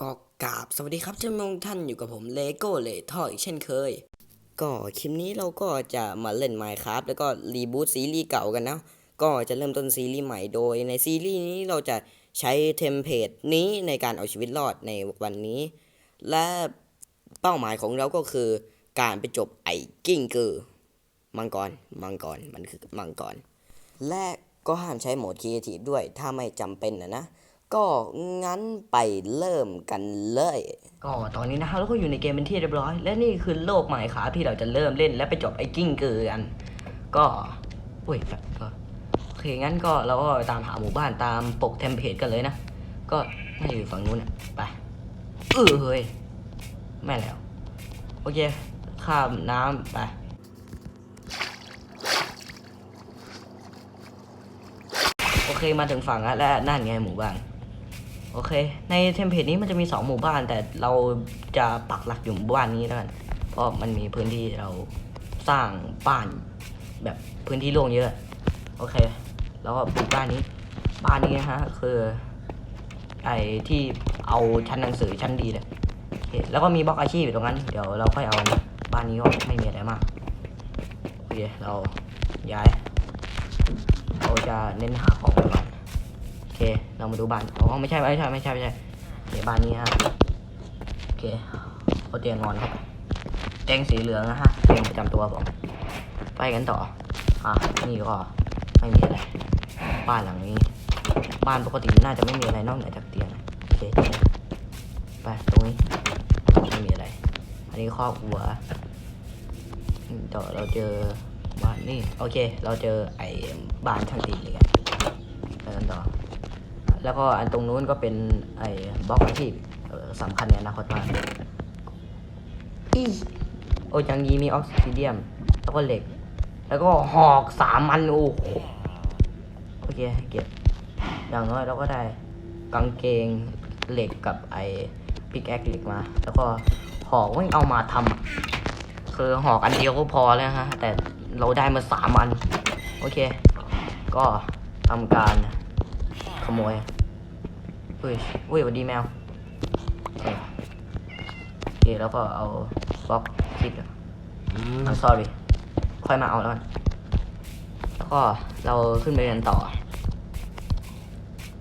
ก็กราบสวัสดีครับท่านผู้ท่านอยู่กับผมเลโก้เลท่ออีกเช่นเคย ก็คลิปนี้เราก็จะมาเล่น Minecraft แล้วก็รีบูตซีรีส์เก่ากันนะ ก็จะเริ่มต้นซีรีส์ใหม่โดยในซีรีส์นี้เราจะใช้เทมเพลตนี้ในการเอาชีวิตรอดในวันนี้ และเป้าหมายของเราก็คือการไปจบไอ้กิ้งกือ มังกรมังกรมันคือมังกรและก็ห้ามใช้โหมดครีเอทีฟด้วยถ้าไม่จำเป็นนะนะ ก็งั้นไปเริ่มกันเลย ก็ตอนนี้นะครับเราก็อยู่ในเกมเป็นที่เรียบร้อย และนี่คือโลกใหม่ครับที่เราจะเริ่มเล่นและไปจบไอ้กิ้งกือกัน ก็อุ้ยแบบก็โอเคงั้นก็เราก็ตามหาหมู่บ้านตามปกเทมเพลตกันเลยนะ ก็น่าอยู่ฝั่งนู้นอะไปเออเฮ้ยแม่แล้ว โอเค ข้ามน้ำไปโอเคมาถึงฝั่งแล้วและนั่นไงหมู่บ้าน โอเค ในเทมเพลตนี้มันจะมีสองหมู่บ้าน แต่เราจะปักหลักอยู่หมู่บ้านนี้แล้วกัน เพราะมันมีพื้นที่เราสร้างบ้านแบบพื้นที่โล่งเยอะ โอเค แล้วก็ปลูกบ้านนี้ บ้านนี้นะฮะคือไอ้ที่เอาชั้นหนังสือชั้นดีเลยโอเคแล้วก็มีบล็อกอาชีพอยู่ตรงนั้น เดี๋ยวเราค่อยเอานะบ้านนี้ก็ไม่มีอะไรมาก โอเค เราย้าย เราจะเน้นหาของก่อน เค เรามาดูบ้าน อ๋อ ไม่ใช่ ไม่ใช่ ไม่ใช่ ไม่ใช่โอเคบ้านนี้ฮะ โอเคเอาเตียงนอนเข้าไปเตียงสีเหลืองนะฮะเตียงประจำตัวผม ไปกันต่อ อะ นี่ก็ไม่มีอะไร บ้านหลังนี้ บ้านปกติน่าจะไม่มีอะไรนอกเหนือจากเตียง โอเค ไปตรงนี้ ไม่มีอะไร อันนี้ครอบหัวต่อเราเจอบ้านนี่ โอเค เราเจอไอ้บ้านช่างตีเลยกันไปกันต่อ แล้วก็อันตรงนู้นก็เป็นไอ้บล็อกอาชีพเอ่อสำคัญในอนาคตมากอีโอ้ยังยีมีออกซิเดียม แล้วก็เหล็ก แล้วก็หอกสามอันโอ้โหโอเคเก็บ อย่างน้อยเราก็ได้กางเกงเหล็กกับไอ้พิกแอคเหล็กมา แล้วก็หอกไม่เอามาทำอะคือหอกอันเดียวก็พอแล้วฮะ แต่เราได้มาสามอัน โอเค ก็ทำการขโมยเฮ้ยเฮ้ยสวัสดีแมวโอเคโอเคแล้วก็เอาบล็อกคิดอะ I'm sorry ค่อยมาเอาแล้วกันแล้วก็เราขึ้นไปเรียนต่อ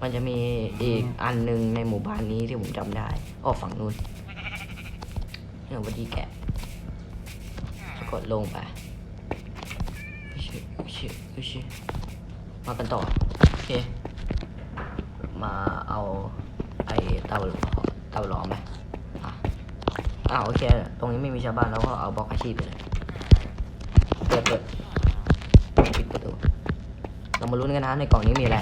มันจะมีอีกอันหนึ่งในหมู่บ้านนี้ที่ผมจำได้อ้อฝั่งนู้นเนี่ยวันดีแกะกดลงไปอุ๊ยชิอุ๊ยชิอุ๊ยชิมากันต่อ โอเคมา เอาไอเตาเตาหลอมไหมอะอ่าโอเค ตรงนี้ไม่มีชาวบ้านแล้วก็เอาบล็อกอาชีพไปเลยเปิดเปิดปิดประตูเรามาลุ้นกันนะในกล่องนี้มีอะไร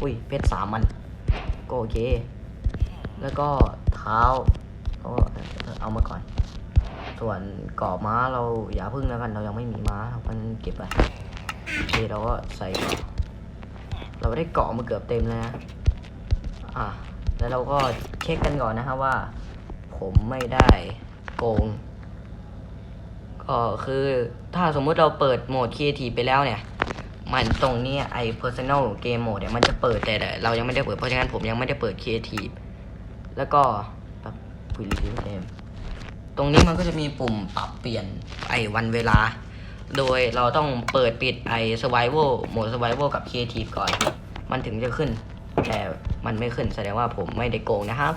อุ้ยเพชรสามมัน ก็โอเค แล้วก็เท้าก็เอามาก่อน ส่วนกรอบม้าเราอย่าพึ่งแล้วกัน เรายังไม่มีม้ามันเก็บไปโอเคเราก็ใส่ก่อน เราได้เกาะมาเกือบเต็มแล้วนะอะแล้วเราก็เช็คกันก่อนนะครับว่า ผมไม่ได้โกง ก็คือถ้าสมมุติเราเปิดโหมด Creative ไปแล้วเนี่ย มันตรงเนี้ยไอ้ Personal Game Mode เนี่ยมันจะเปิดแต่เรายังไม่ได้เปิดเพราะฉะนั้นผมยังไม่ได้เปิด Creative แล้วก็แบบคุยรีวิวเกมตรงนี้มันก็จะมีปุ่มปรับเปลี่ยนไอ้วันเวลา โดยเราต้องเปิดปิดไอ้ Survival โหมด Survival กับ Creative ก่อน มันถึงจะขึ้น แต่มันไม่ขึ้นแสดงว่าผมไม่ได้โกงนะครับ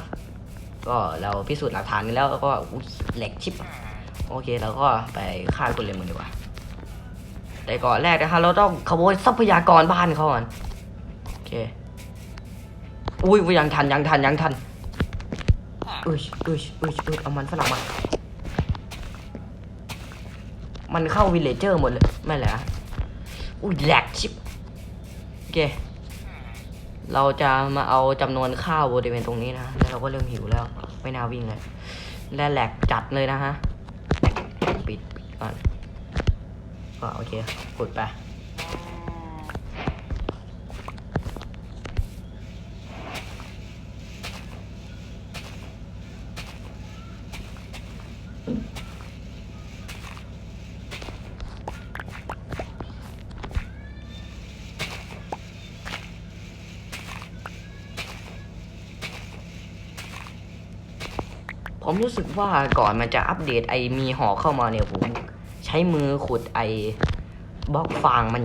ก็เราพิสูจน์หลักฐานกันแล้วก็อุ๊ยแหลกชิป โอเคเราก็ไปฆ่าคนเลยมันดีกว่า แต่ก่อนแรกนะคะเราต้องขโมยทรัพยากรบ้านเขาก่อนโอเค อุ้ยยยังทันยังทันยังทันอุ้ยอุ้ยอุ้ยอุ้ยเอามันฝรั่งมา มันเข้าวิลเลเจอร์หมดเลยไม่แหละอุ้ยแหลกชิบโอเค เราจะมาเอาจำนวนข้าวบริเวณตรงนี้นะแล้วเราก็เริ่มหิวแล้ว ไม่น่าวิ่งเลยและแหลกจัดเลยนะฮะปิดก่อนก็โอเคกดไป รู้สึกว่าก่อนมันจะอัปเดตไอมีหอเข้ามาเนี่ยผมใช้มือขุดไอบล็อกฟางมัน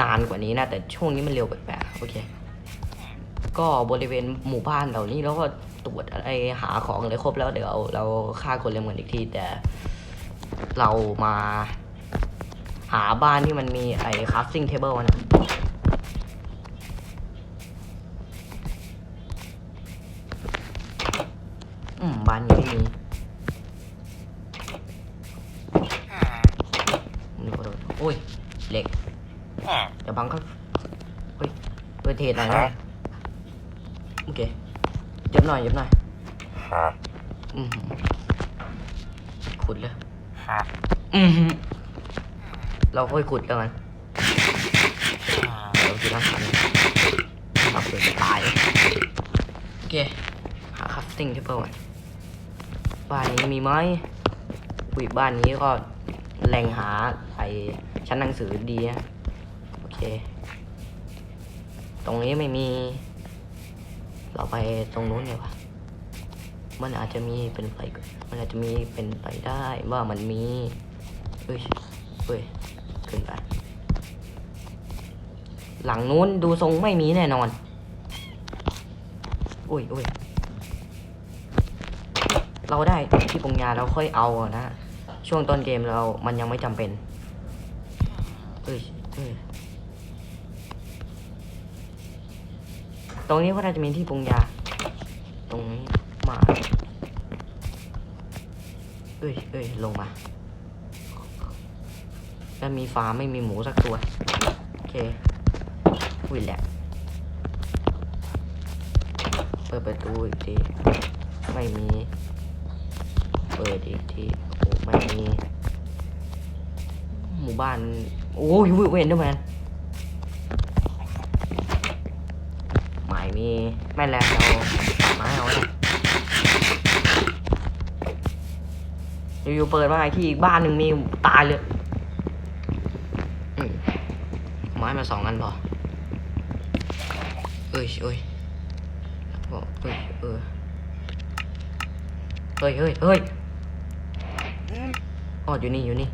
นานกว่านี้นะ แต่ช่วงนี้มันเร็วแปลกๆโอเค ก็บริเวณหมู่บ้านเหล่านี้แล้วก็ตรวจอะไรหาของอะไรครบแล้วเดี๋ยวเราฆ่าคนเร็วกันอีกทีแต่เรามาหาบ้านที่มันมีไอ้คัสซิ่งเทเบิลนะ อืมบ้านนี้ไม่มีนี่ขอโทษโอ้ยเหล็กเดี๋ยวบังก็เฮ้ยเปิดเทศหน่อยนะโอเคเย็บหน่อยเย็บหน่อยอืมขุดเลยอืมเราค่อยขุดแล้วกันเราคิดว่าทันเราเปิดจะตายโอเคหาคัฟติ้งเทเบิลก่อน บ้านนี้มีไหมอุ้ยบ้านนี้ก็แหล่งหาไอชั้นหนังสือดีนะโอเค ตรงนี้ไม่มี เราไปตรงนู้นดีกว่ามันอาจจะมีเป็นไปมันอาจจะมีเป็นไปได้ว่ามันมีเฮ้ยเฮ้ยขึ้นไป หลังนู้นดูทรงไม่มีแน่นอน อุ้ยอุ้ย เราได้ที่ปรุงยาเราค่อยเอาอะนะ ช่วงต้นเกมเรา มันยังไม่จำเป็นเอ้ยเอ้ยตรงนี้ก็น่าจะมีที่ปรุงยา ตรงนี้มาเอ้ยเอ้ยลงมาแล้วมีฟ้าไม่มีหมูสักตัว โอเคอุ้ยแหละเปิดประตูอีกทีไม่มี เปิดอีกทีโอ้ไม่มีหมู่บ้าน โอ้ยเวนดอร์แมนไม่มีแม่แล้วเราไม้เอาเลยอยู่ๆเปิดมาอีกที่อีกบ้านหนึ่งมีตายเลยไม้มาสองอันพอเอ้ยเอ้ยบอกเอ้ยเออเฮ้ยเฮ้ยเฮ้ย อ๋ออยู่นี่อยู่นี่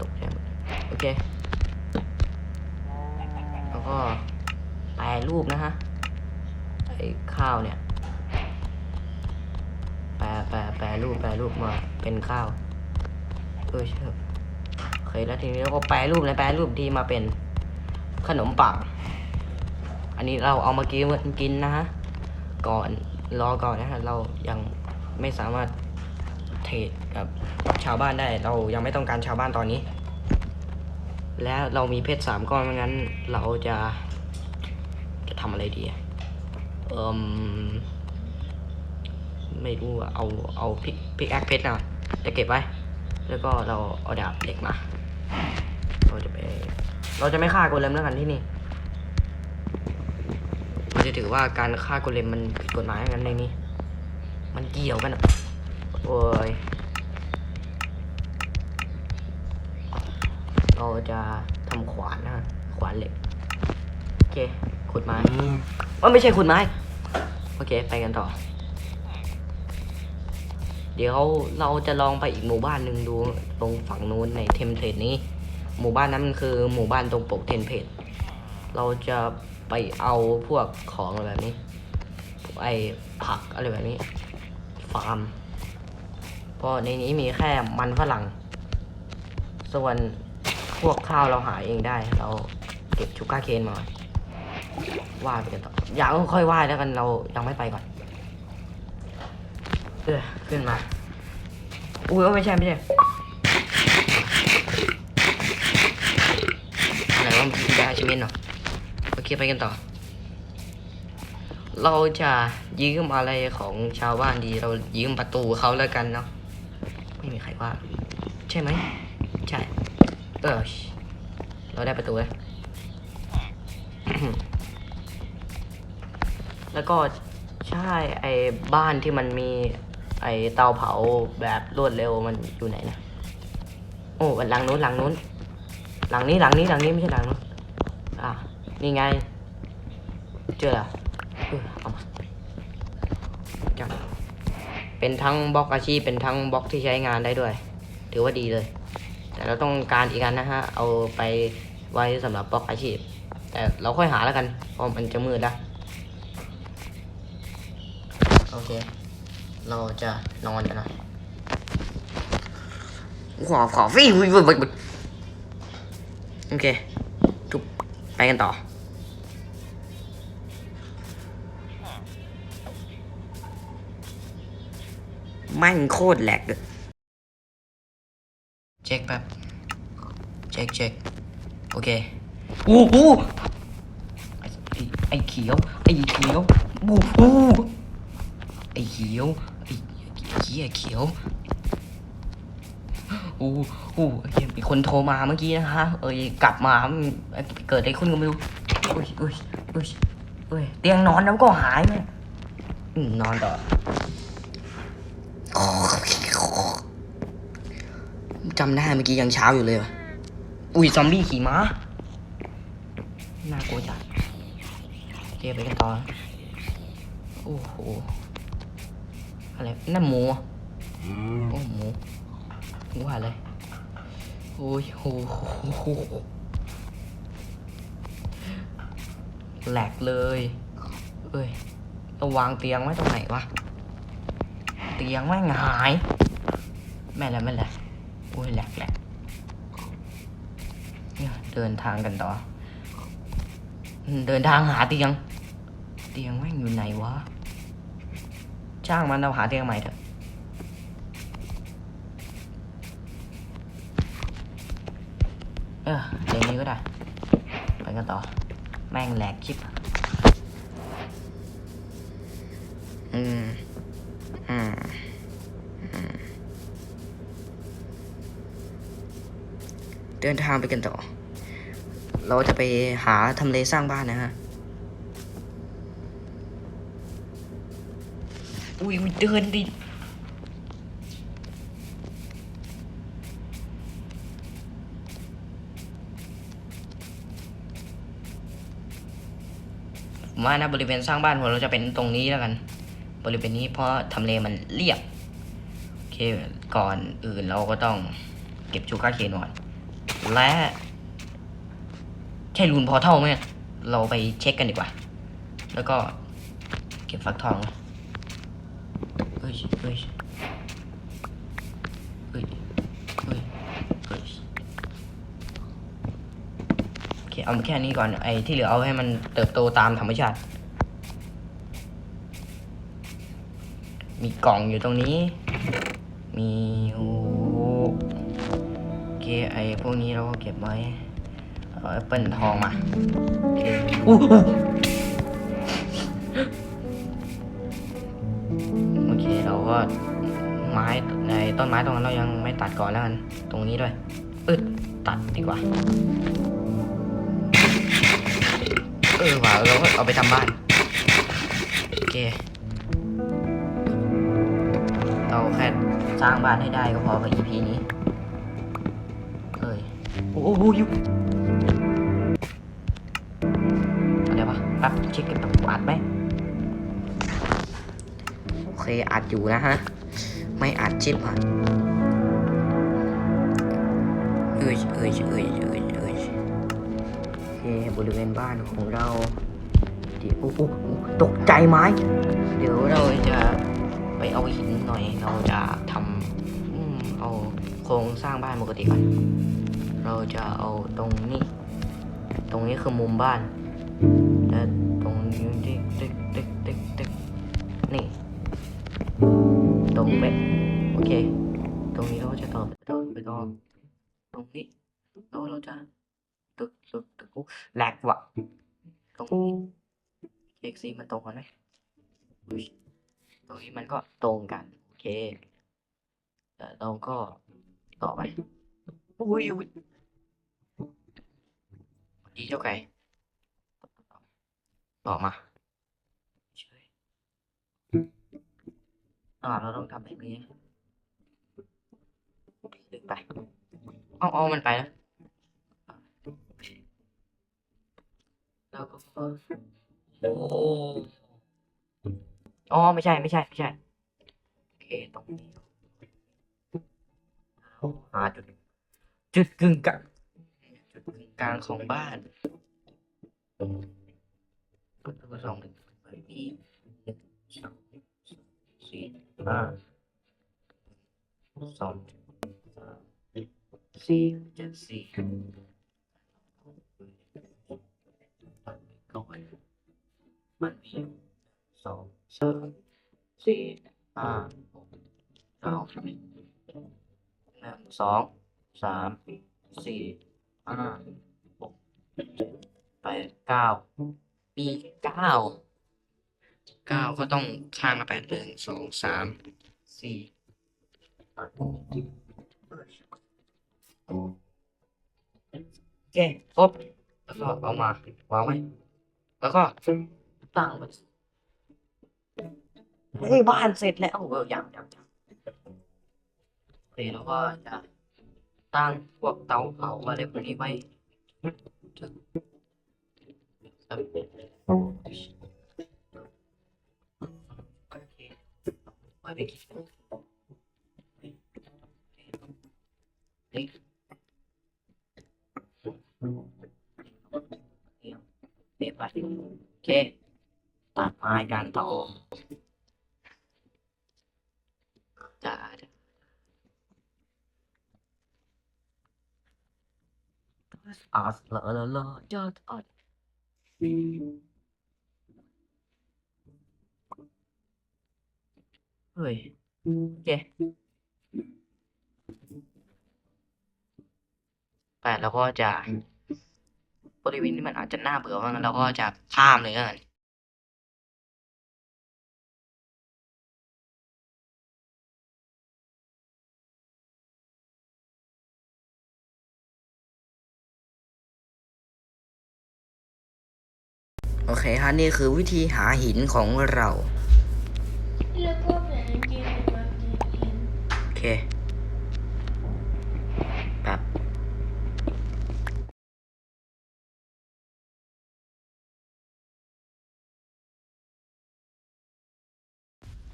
ตกใจหมดโอเค แล้วก็แปรรูปนะฮะ ไอ้ข้าวเนี่ย แปรแปรแปรรูปแปรรูปมาเป็นข้าว เออเชื่อโอเคยแล้วทีนี้เราก็แปรรูปเลยแปรรูปที่มาเป็นขนมปัง อันนี้เราเอามากินกินนะฮะ ก่อนรอก่อนนะฮะ เรายังไม่สามารถ เทรดกับชาวบ้านได้ เรายังไม่ต้องการชาวบ้านตอนนี้ และเรามีเพชรสามก้อนงั้น เราจะจะทำอะไรดีเอิมไม่รู้อะเอาเอาพิกพิกแอคเพชรนะจะเก็บไว้ แล้วก็เราเอาดาบเหล็กมา เราจะไป เราจะไม่ฆ่าโกเลมแล้วกันที่นี่มันจะถือว่าการฆ่าโกเลมมันผิดกฎหมายกันในนี้ มันเกี่ยวกันอะ โอ้ยเราจะทำขวานนะขวานเหล็ก โอเคขุดไม้เอ้ยไม่ใช่ขุดไม้ โอเค ไปกันต่อ เดี๋ยวเราจะลองไปอีกหมู่บ้านหนึ่งดูตรงฝั่งนู้นในเทมเพลตนี้ หมู่บ้านนั้นมันคือหมู่บ้านตรงปกเทมเพลตเราจะไปเอาพวกของอะไรแบบนี้ ไอผักอะไรแบบนี้ ฟาร์ม เพราะในนี้มีแค่มันฝรั่ง ส่วนพวกข้าวเราหาเองได้ เราเก็บชูการ์เคนมา ว่าไปกันต่อ อย่ากค่อยว่าแล้วกันเรายังไม่ไปก่อน เออขึ้นมา อุ้ยไม่ใช่ไม่ใช่อะไรวะมันได้ชิเมนเหรอโอเคไปกันต่อ เราจะยืมอะไรของชาวบ้านดี เรายืมประตูเขาแล้วกันเนาะ ไม่มีใครว่า ใช่ไหม ใช่ เออ เราได้ประตูแล้วแล้วก็ใช่ไอ้บ้านที่มันมี ไอ้เตาเผาแบบรวดเร็วมันอยู่ไหนนะโอ้หลังนู้นหลังนู้น หลังนี้หลังนี้หลังนี้ไม่ใช่หลังนู้นอะนี่ไง เจอแล้วเออเอามาจัง เป็นทั้งบล็อกอาชีพเป็นทั้งบล็อกที่ใช้งานได้ด้วย ถือว่าดีเลย แต่เราต้องการอีกอันนะฮะเอาไปไว้สำหรับบล็อกอาชีพ แต่เราค่อยหาแล้วกันเพราะมันจะมืดแล้วโอเค เราจะนอนกันนะขอขอฟี่บุยบุยบุบโอเคทุบไปกันต่อ แม่งโคตรแหลกเลยเช็คแป๊บเช็คเช็คโอเคโอ้โหไอ้ไอ้ไอ้เขียวไอ้เขียวโอ้โหไอ้เขียวไอ้เขียวเขียวโอ้โหเฮ้ยมีคนโทรมาเมื่อกี้นะฮะ เอ้ยกลับมาเกิดอะไรขึ้นก็ไม่รู้อุ้ยอุ้ยอุ้ยอุ้ยเตียงนอนแล้วก็หายไหมอืมนอนต่อ จำได้เมื่อกี้ยังเช้าอยู่เลยวะอุ้ยซอมบี้ขี่ม้า น่ากลัวจัดโอเคไปกันต่อ โอ้โห อะไร นั่นหมูอะโอ้หมูหมูอะไรโอ้ยโอ้โหแหลกเลย เอ้ยเราวางเตียงไว้ตรงไหนวะ เตียงไม่งหาย แม่นแล้วแม่นแล้วโอ้ ยแหลกแหลกเนี่ยเดินทางกันต่อ เดินทางหาเตียง เตียงแม่งอยู่ไหนวะจ้างมันเราหาเตียงใหม่เถอะ เออเตียงนี้ก็ได้ ไปกันต่อ แม่งแหลกคลิปอืม อืม เดินทางไปกันต่อ เราจะไปหาทำเลสร้างบ้านนะฮะ อุ้ยอุยเดินดิผมว่านะบริเวณสร้างบ้านของเราจะเป็นตรงนี้แล้วกัน บริเวณนี้เพราะทำเลมันเรียบโอเคก่อนอื่นเราก็ต้องเก็บชูก้าเคนก่อน และใช่รูนพอเท่าไหมเราไปเช็คกันดีกว่า แล้วก็เก็บฟักทองเฮ้ยเฮ้ยเฮ้ยเฮ้ยเฮ้ยโอเคเอาแค่นี้ก่อนไอ้ที่เหลือเอาให้มันเติบโตตามธรรมชาติ มีกล่องอยู่ตรงนี้ มีโอ้ เคไอ้พวกนี้เราก็เก็บไว้เอาแอปเปิลทองมาโอเคอู้หูโอเคเราก็ไม้ในต้นไม้ตรงนั้นเรายังไม่ตัดก่อนแล้วกันตรงนี้ด้วยอึดตัดดีกว่าเออว่ะเราก็เอาไปทำบ้านโอเคเราแค่สร้างบ้านให้ได้ก็พอกับ EP นี้เอ้ย โอ้โหยุอะไรวะแป๊บเช็คกันแบบอัดไหมโอเคอัดอยู่นะฮะ ไม่อัดชิปอะเอ้ยเอ้ยเอ้ยเอ้ยเอ้ยโอเคบริเวณบ้านของเราเดี๋ยวโอ้โหตกใจไหมเดี๋ยวเราจะไปเอาหินหน่อยเราจะทำอืมเอาโครงสร้างบ้านปกติก่อน เราจะเอาตรงนี้ ตรงนี้คือมุมบ้านและตรงนี้ติ๊กติ๊กติ๊กติ๊กติ๊กนี่ ตรงเป๊ะโอเค ตรงนี้เราก็จะต่อไปต่อไปต่อตรงนี้แล้วเราจะตึกตึกตึกอุ๊ยแหลกว่ะตรงนี้เช็คซีมันตรงกันไหมตรงนี้มันก็ตรงกันโอเคแล้วเราก็ต่อไปอุ้ย ดีเจ้าไก่ต่อมาเฉยอ่าเราต้องทำแบบนี้ดึงไปเอาเอามันไปนะแล้วก็โอ้อ๋อไม่ใช่ไม่ใช่ไม่ใช่โอเคตรงนี้หาจุดจุดกึ่งกลาง กลางของบ้านก็ตัวสองหนึ่งมีหนึ่งสองสี่ห้าสองสามสี่เจ็ดสี่ก่อนมันมีสองสามสี่ห้าหกเก้าหนึ่งสองสามสี่ ห้าหกเจ็ดแปดเก้ามีเก้าเก้าก็ต้องข้างละแปดหนึ่งสองสามสี่ห้าหกเจ็ดโอเคครบแล้วก็เอามาวางไว้แล้วก็ตั้งไว้เฮ้ยบ้านเสร็จแล้วเออยังยังยังโอเคแล้วก็จะ ตั้งพวกเตาเผาอะไรพวกนี้ไว้โอเคไว้ไปกินเฮ้ยเดี๋ยวไปโอเคตัดไม้กันต่อจ้า Asla la la jat at. เฮ้ยโอเคแต่เราก็จะบริเวณนี้มันอาจจะน่าเบื่อมากเราก็จะข้ามเลยกัน โอเคฮะนี่คือวิธีหาหินของเราโอเคแบบ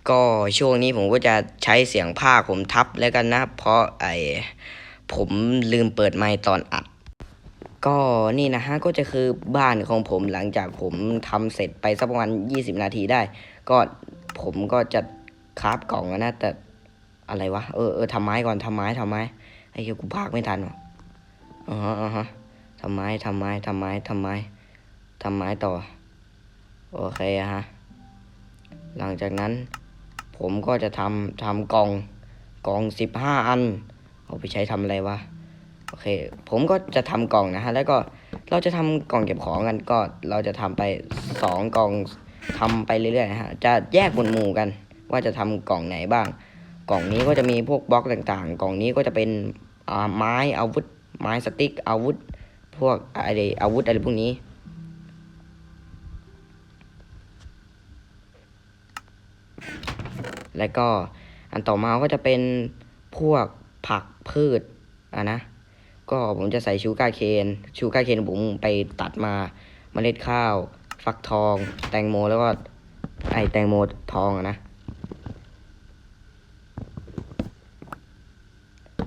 ก็ช่วงนี้ผมก็จะใช้เสียงภาคผมทับแล้วกันนะ เพราะไอผมลืมเปิดไมค์ตอนอัด ก็นี่นะฮะก็จะคือบ้านของผมหลังจากผมทำเสร็จไปสักประมาณยี่สิบนาทีได้ ก็ผมก็จะคราฟกล่องนะ แต่อะไรวะเออเออทำไม้ก่อนทำไม้ทำไม้ไอ้เหี้ยกูพากไม่ทันวะอ๋อฮะอ๋อฮะทำไม้ทำไม้ทำไม้ทำไม้ทำไม้ต่อ โอเคฮะหลังจากนั้น ผมก็จะทำทำกล่องกล่องสิบห้าอัน เอาไปใช้ทำอะไรวะ โอเค ผมก็จะทำกล่องนะฮะ แล้วก็เราจะทำกล่องเก็บของกันก็เราจะทำไปสองกล่องทำไปเรื่อยๆนะฮะ จะแยกหมวดหมู่กัน ว่าจะทำกล่องไหนบ้าง กล่องนี้ก็จะมีพวกบล็อกต่างๆ กล่องนี้ก็จะเป็นอ่าไม้อาวุธ ไม้สติ๊กอาวุธ พวกอะไรอาวุธอะไรพวกนี้แล้วก็อันต่อมาก็จะเป็นพวกผักพืชอะนะ ก็ผมจะใส่ชูการ์เคนชูการ์เคนผมไปตัดมาเมล็ดข้าว ฟักทอง แตงโมแล้วก็ไอแตงโมทองอะนะ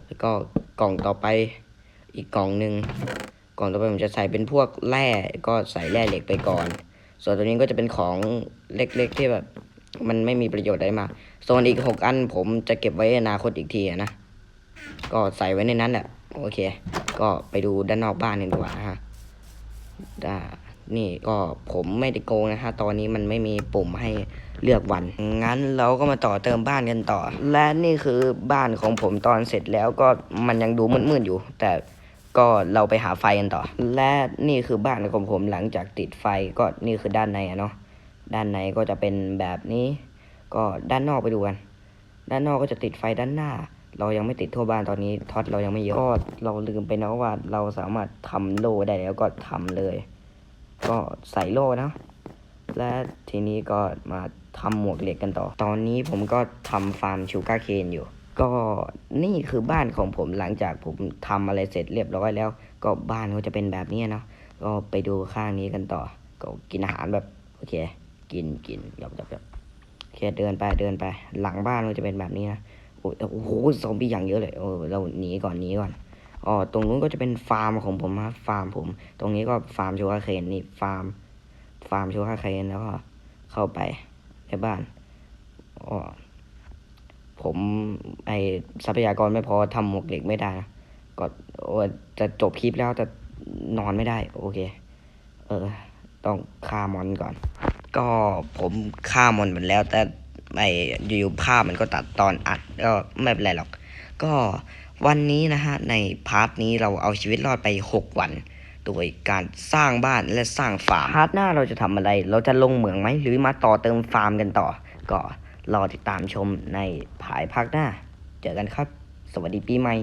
แล้วก็กล่องต่อไปอีกกล่องหนึ่งกล่องต่อไปผมจะใส่เป็นพวกแร่ก็ใส่แร่เหล็กไปก่อน ส่วนตัวนี้ก็จะเป็นของเล็กๆที่แบบมันไม่มีประโยชน์อะไรมาส่วนอีกหกอันผมจะเก็บไว้ในอนาคตอีกทีอะนะ ก็ใส่ไว้ในนั้นแหละ โอเค ก็ไปดูด้านนอกบ้านกันดีกว่าฮะด้านี่ก็ผมไม่ได้โกงนะฮะ ตอนนี้มันไม่มีปุ่มให้เลือกวัน งั้นเราก็มาต่อเติมบ้านกันต่อ และนี่คือบ้านของผมตอนเสร็จแล้วก็มันยังดูมืดๆอยู่ แต่ก็เราไปหาไฟกันต่อ และนี่คือบ้านของผมหลังจากติดไฟก็นี่คือด้านในอะเนาะ ด้านในก็จะเป็นแบบนี้ ก็ด้านนอกไปดูกัน ด้านนอกก็จะติดไฟด้านหน้า เรายังไม่ติดทั่วบ้านตอนนี้ท็อตเรายังไม่เยอะก็เราลืมไปนะว่าเราสามารถทำโล่ได้แล้วก็ทำเลย ก็ใส่โล่นะ และทีนี้ก็มาทำหมวกเหล็กกันต่อ ตอนนี้ผมก็ทำฟาร์มชูการ์เคนอยู่ ก็นี่คือบ้านของผมหลังจากผมทำอะไรเสร็จเรียบร้อยแล้ว ก็บ้านก็จะเป็นแบบนี้เนาะก็ไปดูข้างนี้กันต่อ ก็กินอาหารแบบโอเค กินกินหยอกหยอกหยอกเคเดินไปเดินไป หลังบ้านมันจะเป็นแบบนี้นะ โอ้โหซอมบี้อย่างเยอะเลยโอ้เราหนีก่อนหนีก่อนอ๋อตรงนู้นก็จะเป็นฟาร์มของผมฮะฟาร์มผม ตรงนี้ก็ฟาร์มชูกาเคนนี่ฟาร์ม ฟาร์มชูกาเคนแล้วก็เข้าไปในบ้านอ๋อผมไอทรัพยากรไม่พอทำหมวกเหล็กไม่ได้นะก็โอ้จะจบคลิปแล้วแต่นอนไม่ได้ โอเค เออ ต้องฆ่ามอนก่อน ก็ผมฆ่ามอนหมดแล้วแต่ ไออยู่ๆภาพมันก็ตัดตอนอัดก็ไม่เป็นไรหรอก ก็วันนี้นะฮะในพาร์ทนี้เราเอาชีวิตรอดไป 6 วัน โดยการสร้างบ้านและสร้างฟาร์มพาร์ทหน้าเราจะทำอะไร เราจะลงเหมืองไหมหรือมาต่อเติมฟาร์มกันต่อ ก็รอติดตามชมในภายภาคหน้า เจอกันครับ สวัสดีปีใหม่